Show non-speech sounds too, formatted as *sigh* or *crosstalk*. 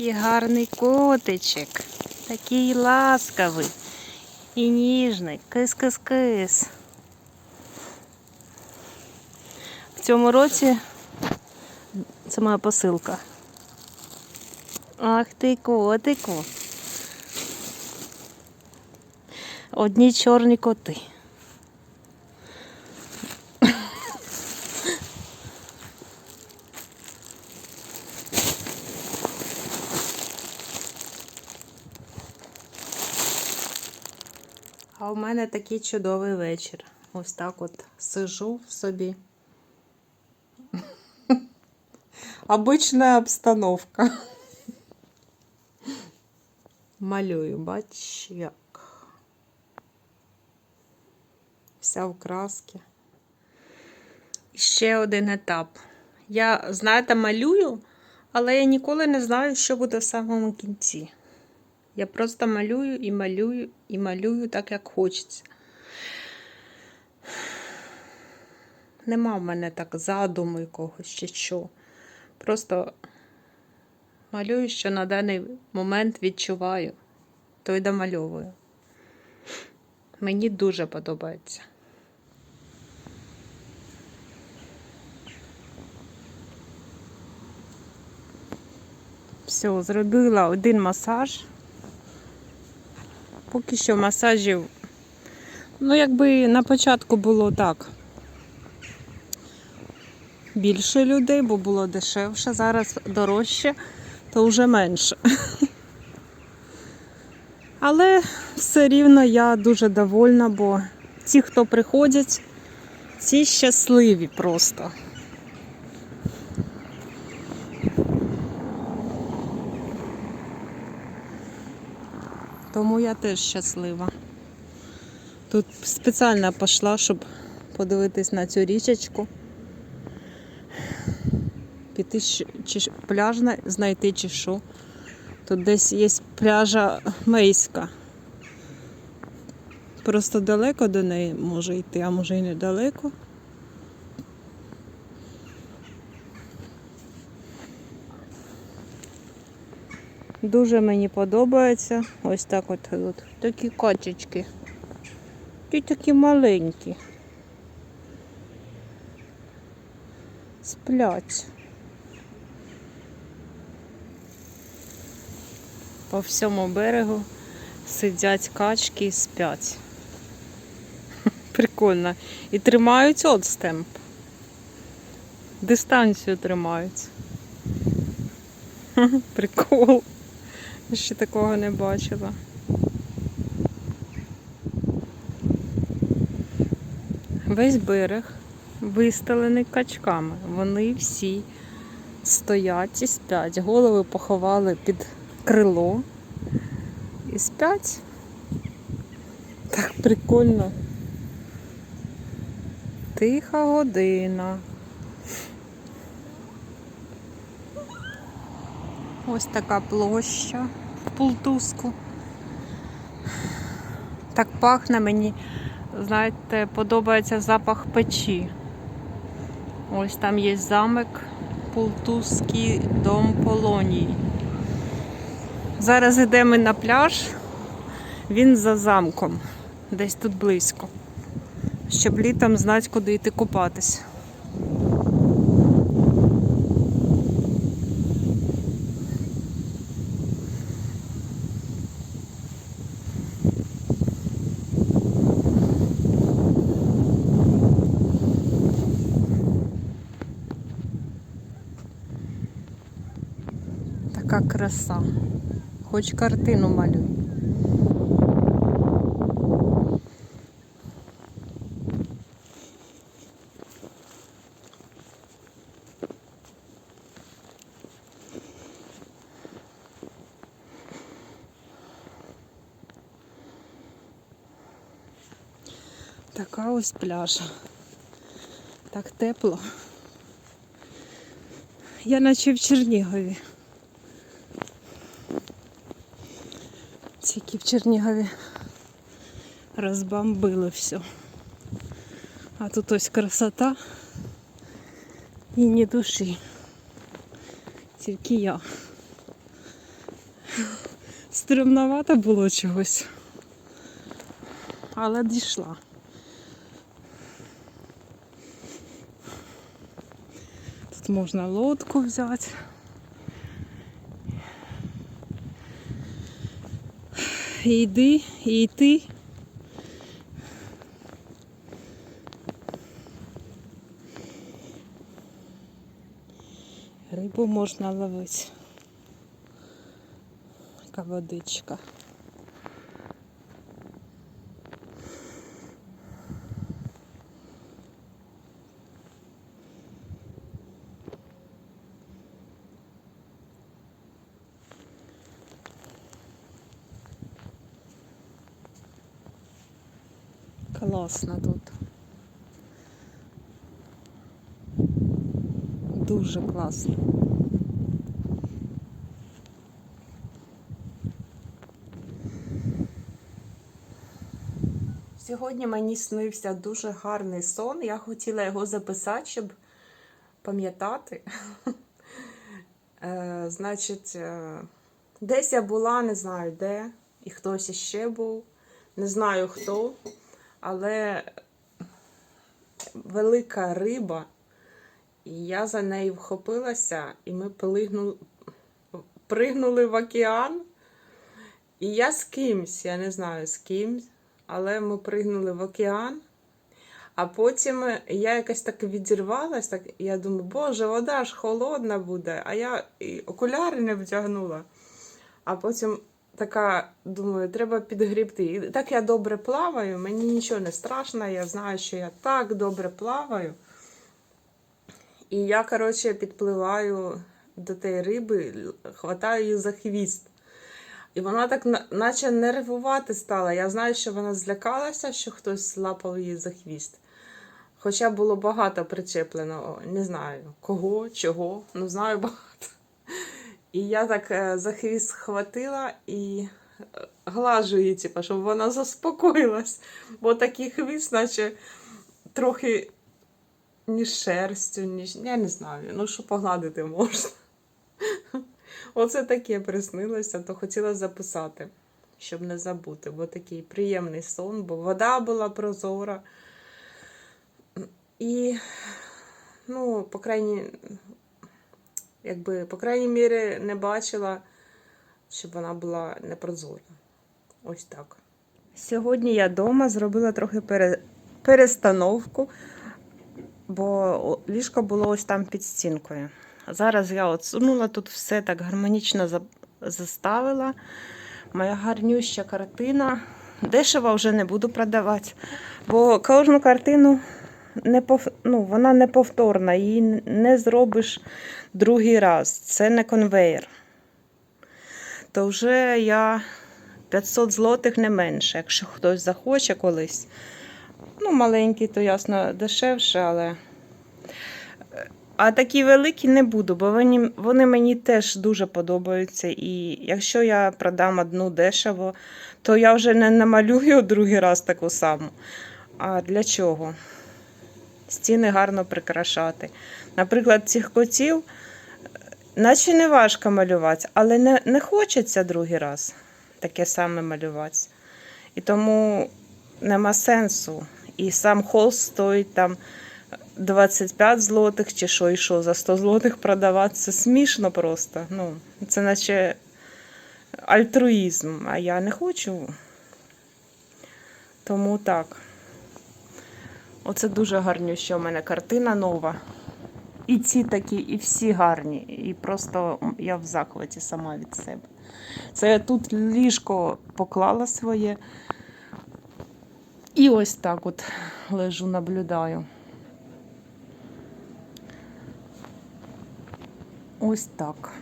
Який гарний котичок. Такий ласкавий і ніжний. Кис-кис-кис. В цьому році це моя посилка. Ах ти котику. Одні чорні коти. А у мене такий чудовий вечір. Ось так от сижу в собі. *laughs* Обична обстановка. Малюю, бач як. Вся в краски. Ще один етап. Я, знаєте, малюю, але я ніколи не знаю, що буде в самому кінці. Я просто малюю і малюю і малюю так, як хочеться. Нема в мене так задуму якогось чи що. Просто малюю, що на даний момент відчуваю, то й домальовую. Мені дуже подобається. Все, зробила один масаж. Поки що масажів. Ну, якби на початку було так. Більше людей, бо було дешевше, зараз дорожче, то вже менше. *laughs* Але все рівно я дуже довольна, бо ті, хто приходять, ці щасливі просто. Тому я теж щаслива. Тут спеціально пішла, щоб подивитись на цю річечку. Піти чи ж пляжна знайти чи що. Тут десь є пляжа Мейська. Просто далеко до неї може йти, а може і недалеко. Дуже мені подобається. Ось так от тут. Такі качечки. Ті такі маленькі. Сплять. По всьому берегу сидять качки і спять. *laughs* Прикольно. І тримають отстемп. Дистанцію тримають. *laughs* Прикол. Ще такого не бачила. Весь берег вистелений качками. Вони всі стоять і сплять. Голови поховали під крило і спять. Так прикольно. Тиха година. Ось така площа в Пултуску. Так пахне мені, знаєте, подобається запах печі. Ось там є замок Пултузький дом Полонії. Зараз йдемо на пляж, він за замком, десь тут близько. Щоб літом знати, куди йти купатись. Така краса. Хоч картину малюй. Така ось пляжа. Так тепло. Я наче в Чернігові. Тільки в Чернігові розбомбили все. А тут ось красота і ні душі. Тільки я. Стремновато було чогось. Але дійшла. Тут можна лодку взяти. Йди, і йти. Рибу можна ловити. Така водичка. Класно тут. Дуже класно. Сьогодні мені снився дуже гарний сон. Я хотіла його записати, щоб пам'ятати. *laughs* Е, Значить, е, десь я була, не знаю де, і хтось іще був. Не знаю хто, але велика риба, і я за нею вхопилася, і ми плигнули, пригнули в океан. І я з кимсь, я не знаю з ким, але ми пригнули в океан. А потім я якось так відірвалась, так, я думаю, боже, вода ж холодна буде, а я і окуляри не вдягнула. А потім така, думаю, треба підгрібти. І так я добре плаваю, мені нічого не страшно, я знаю, що я так добре плаваю. І я, коротше, підпливаю до тієї риби, хватаю її за хвіст. І вона так наче нервувати стала. Я знаю, що вона злякалася, що хтось лапав її за хвіст. Хоча було багато причеплено, не знаю кого, чого, ну знаю багато. І я так е, за хвіст схватила і е, глажу її, типу, щоб вона заспокоїлась. Бо такий хвіст, наче трохи ніж шерстю, ніж. Я не знаю, ну що погладити можна. *laughs* Оце таке приснилося, то хотіла записати, щоб не забути, бо такий приємний сон, бо вода була прозора. І, ну, по крайній, якби, по крайній мірі, не бачила, щоб вона була непрозора. Ось так. Сьогодні я вдома зробила трохи пере... перестановку, бо ліжко було ось там під стінкою. Зараз я отсунула тут все так гармонічно за- заставила. Моя гарнюща картина. Дешево вже не буду продавати, бо кожну картину не пов... ну, вона неповторна, її не зробиш другий раз. Це не конвейер. То вже я 500 злотих не менше, якщо хтось захоче колись. Ну, маленький, то ясно дешевше, але. А такі великі не буду, бо вони, вони мені теж дуже подобаються. І якщо я продам одну дешево, то я вже не намалюю другий раз таку саму. А для чого? Стіни гарно прикрашати. Наприклад, цих котів, наче не важко малювати, але не, не хочеться другий раз таке саме малювати. І тому нема сенсу. І сам холст стоїть там 25 злотих, чи що, і що, за 100 злотих продавати. Це смішно просто. Ну, це наче альтруїзм, а я не хочу. Тому так. Оце дуже гарно, що в мене картина нова. І ці такі, і всі гарні. І просто я в захваті сама від себе. Це я тут ліжко поклала своє. І ось так от лежу, наблюдаю. Ось так.